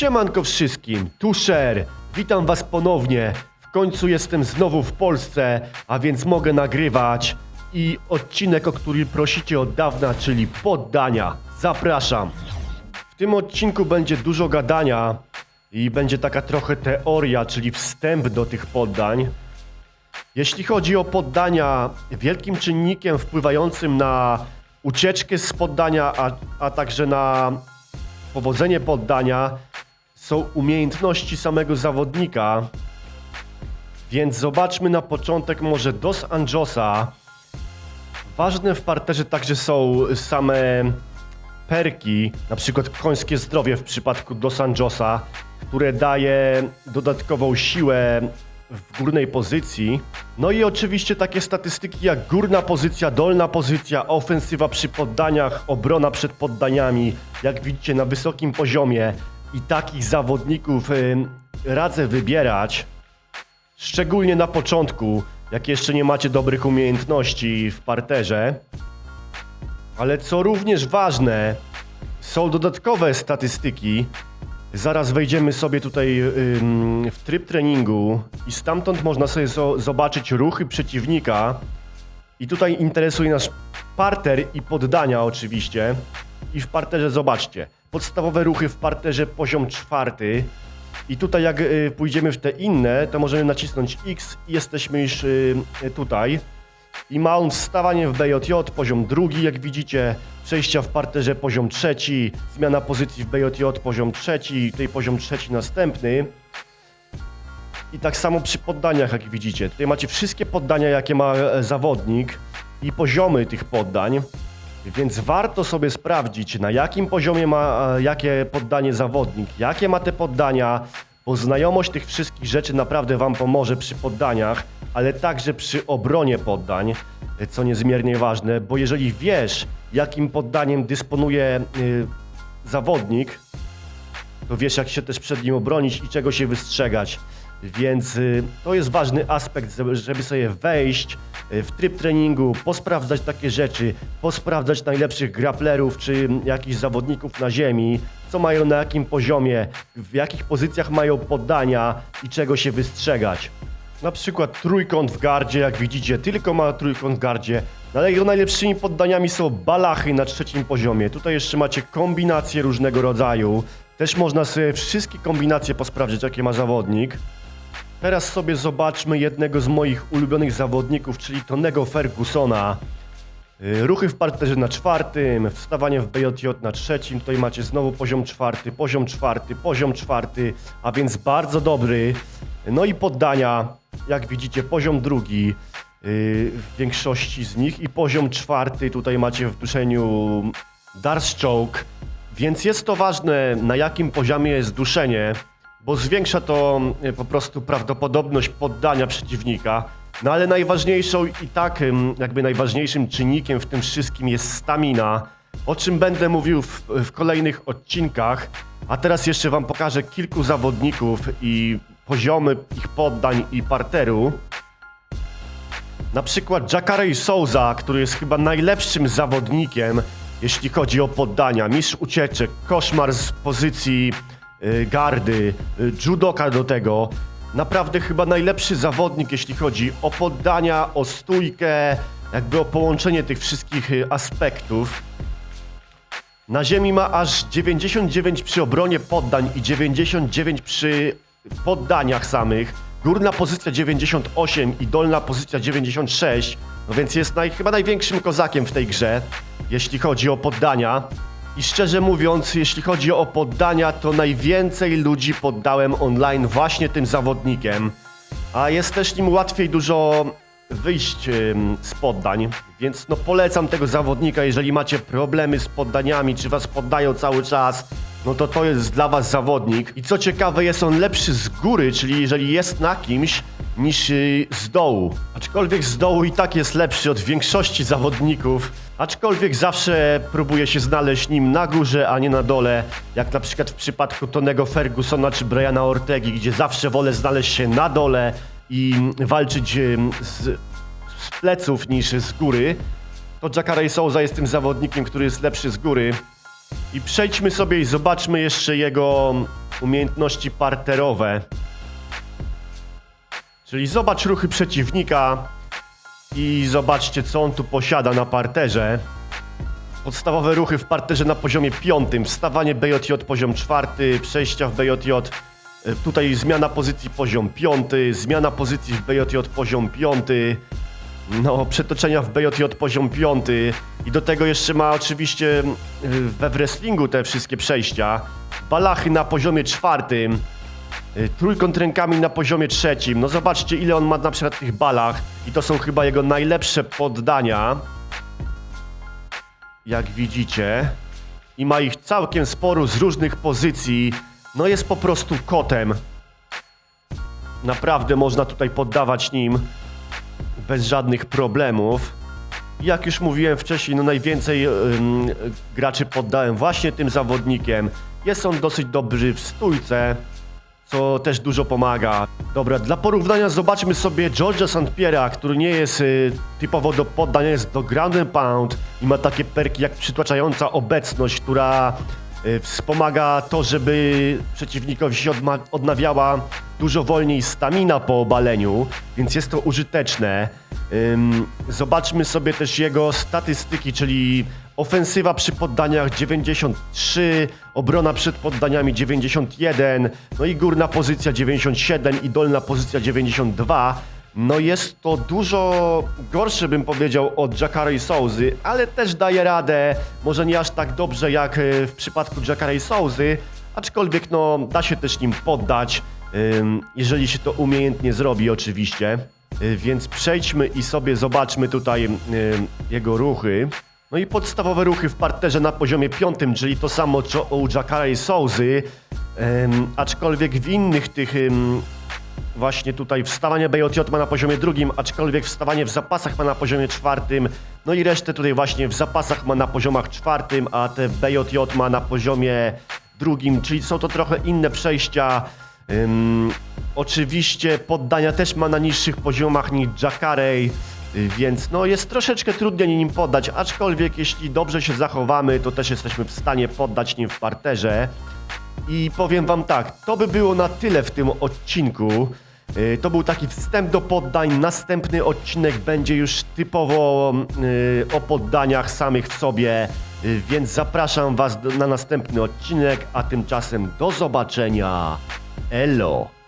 Siemanko wszystkim, tu Sher. Witam was ponownie. W końcu jestem znowu w Polsce, a więc mogę nagrywać. I odcinek, o który prosicie od dawna, czyli poddania. Zapraszam. W tym odcinku będzie dużo gadania i będzie taka trochę teoria, czyli wstęp do tych poddań. Jeśli chodzi o poddania, wielkim czynnikiem wpływającym na ucieczkę z poddania, a, a także na powodzenie poddania są umiejętności samego zawodnika. Więc zobaczmy na początek może Dos Anjosa. Ważne w parterze także są same perki, na przykład końskie zdrowie w przypadku Dos Anjosa, które daje dodatkową siłę w górnej pozycji. No i oczywiście takie statystyki jak górna pozycja, dolna pozycja, ofensywa przy poddaniach, obrona przed poddaniami, jak widzicie na wysokim poziomie. I takich zawodników ym, radzę wybierać, szczególnie na początku, jak jeszcze nie macie dobrych umiejętności w parterze. Ale co również ważne, są dodatkowe statystyki. Zaraz wejdziemy sobie tutaj ym, w tryb treningu i stamtąd można sobie zo- zobaczyć ruchy przeciwnika. I tutaj interesuje nas parter i poddania oczywiście. I w parterze zobaczcie, podstawowe ruchy w parterze poziom czwarty. I tutaj jak y, pójdziemy w te inne, to możemy nacisnąć X i jesteśmy już y, tutaj. I mount wstawanie w BJJ poziom drugi, jak widzicie, przejścia w parterze poziom trzeci, zmiana pozycji w BJJ poziom trzeci, tutaj poziom trzeci następny. I tak samo przy poddaniach, jak widzicie. Tutaj macie wszystkie poddania, jakie ma e, zawodnik i poziomy tych poddań. Więc warto sobie sprawdzić, na jakim poziomie ma jakie poddanie zawodnik, jakie ma te poddania, bo znajomość tych wszystkich rzeczy naprawdę Wam pomoże przy poddaniach, ale także przy obronie poddań, e, co niezmiernie ważne, bo jeżeli wiesz, jakim poddaniem dysponuje y, zawodnik, to wiesz, jak się też przed nim obronić i czego się wystrzegać. Więc y, to jest ważny aspekt, żeby- sobie wejść y, w tryb treningu, posprawdzać takie rzeczy, posprawdzać najlepszych graplerów czy jakichś zawodników na ziemi, co mają na jakim poziomie, w jakich pozycjach mają poddania i czego się wystrzegać. Na przykład trójkąt w gardzie, jak widzicie, tylko ma trójkąt w gardzie, ale jego najlepszymi poddaniami są balachy na trzecim poziomie. Tutaj jeszcze macie kombinacje różnego rodzaju. Też można sobie wszystkie kombinacje posprawdzić, jakie ma zawodnik. Teraz sobie zobaczmy jednego z moich ulubionych zawodników, czyli Tonego Fergusona. Y, Ruchy w parterze na czwartym, wstawanie w BJJ na trzecim, tutaj macie znowu poziom czwarty, poziom czwarty, poziom czwarty, a więc bardzo dobry. No i poddania, jak widzicie, poziom drugi yy, w większości z nich i poziom czwarty tutaj macie w duszeniu Darschoke, więc jest to ważne na jakim poziomie jest duszenie, bo zwiększa to y, po prostu prawdopodobność poddania przeciwnika. No ale najważniejszą i tak jakby najważniejszym czynnikiem w tym wszystkim jest stamina, o czym będę mówił w, w kolejnych odcinkach. A teraz jeszcze wam pokażę kilku zawodników i poziomy ich poddań i parteru. Na przykład Jacare Souza, który jest chyba najlepszym zawodnikiem, jeśli chodzi o poddania. Mistrz ucieczek, koszmar z pozycji gardy, y, judoka do tego. Naprawdę chyba najlepszy zawodnik, jeśli chodzi o poddania, o stójkę, jakby o połączenie tych wszystkich y, aspektów. Na ziemi ma aż 99 przy obronie poddań i 99 przy poddaniach samych. Górna pozycja 98 i dolna pozycja 96. No więc jest naj, chyba największym kozakiem w tej grze, jeśli chodzi o poddania. I szczerze mówiąc, jeśli chodzi o poddania, to najwięcej ludzi poddałem online właśnie tym zawodnikiem. A jest też nim łatwiej dużo wyjść z poddań, więc no polecam tego zawodnika, jeżeli macie problemy z poddaniami, czy was poddają cały czas, no to to jest dla was zawodnik. I co ciekawe, jest on lepszy z góry, czyli jeżeli jest na kimś, niż z dołu. Aczkolwiek z dołu i tak jest lepszy od większości zawodników, aczkolwiek zawsze próbuje się znaleźć nim na górze, a nie na dole, jak na przykład w przypadku Tonego Fergusona czy Briana Ortegi, gdzie zawsze wolę znaleźć się na dole i walczyć z, z pleców niż z góry, to Jacare Souza jest tym zawodnikiem, który jest lepszy z góry. I przejdźmy sobie i zobaczmy jeszcze jego umiejętności parterowe. Czyli zobacz ruchy przeciwnika i zobaczcie, co on tu posiada na parterze. Podstawowe ruchy w parterze na poziomie piątym, wstawanie BJJ poziom czwarty, przejścia w BJJ, e, tutaj zmiana pozycji poziom piąty, zmiana pozycji w BJJ poziom piąty, no przetoczenia w BJJ poziom piąty. I do tego jeszcze ma oczywiście e, we wrestlingu te wszystkie przejścia, balachy na poziomie czwartym, e, trójkąt rękami na poziomie trzecim, no zobaczcie ile on ma na przykład tych balach i to są chyba jego najlepsze poddania jak widzicie. I ma ich całkiem sporo z różnych pozycji. No jest po prostu kotem. Naprawdę można tutaj poddawać nim bez żadnych problemów. Jak już mówiłem wcześniej, no najwięcej graczy poddałem właśnie tym zawodnikiem. Jest on dosyć dobry w stójce, co też dużo pomaga. Dobra, dla porównania zobaczmy sobie George'a St. Który nie jest y, typowo do poddania, jest do ground and pound i ma takie perki jak przytłaczająca obecność, która y, wspomaga to, żeby przeciwnikowi się odnawiała dużo wolniej stamina po obaleniu, więc jest to użyteczne. Ym, zobaczmy sobie też jego statystyki, czyli ofensywa przy poddaniach 93, obrona przed poddaniami 91, no i górna pozycja 97 i dolna pozycja 92. No jest to dużo gorsze bym powiedział od Jacare Souzy, ale też daje radę, może nie aż tak dobrze jak e, w przypadku Jacare Souzy, aczkolwiek no da się też nim poddać, jeżeli się to umiejętnie zrobi oczywiście. Y, Więc przejdźmy i sobie zobaczmy tutaj jego ruchy. No i podstawowe ruchy w parterze na poziomie piątym, czyli to samo co u Jacare Souzy, ym, aczkolwiek w innych tych ym, właśnie tutaj wstawanie BJJ ma na poziomie drugim, aczkolwiek wstawanie w zapasach ma na poziomie czwartym, no i resztę tutaj właśnie w zapasach ma na poziomach czwartym, a te BJJ ma na poziomie drugim, czyli są to trochę inne przejścia. Ym, oczywiście poddania też ma na niższych poziomach niż Jacare, więc no jest troszeczkę trudniej nim poddać, aczkolwiek jeśli dobrze się zachowamy, to też jesteśmy w stanie poddać nim w parterze. I powiem wam tak, to by było na tyle w tym odcinku. Yy, To był taki wstęp do poddań. Następny odcinek będzie już typowo yy, o poddaniach samych w sobie, więc zapraszam was na następny odcinek, a tymczasem do zobaczenia. Elo!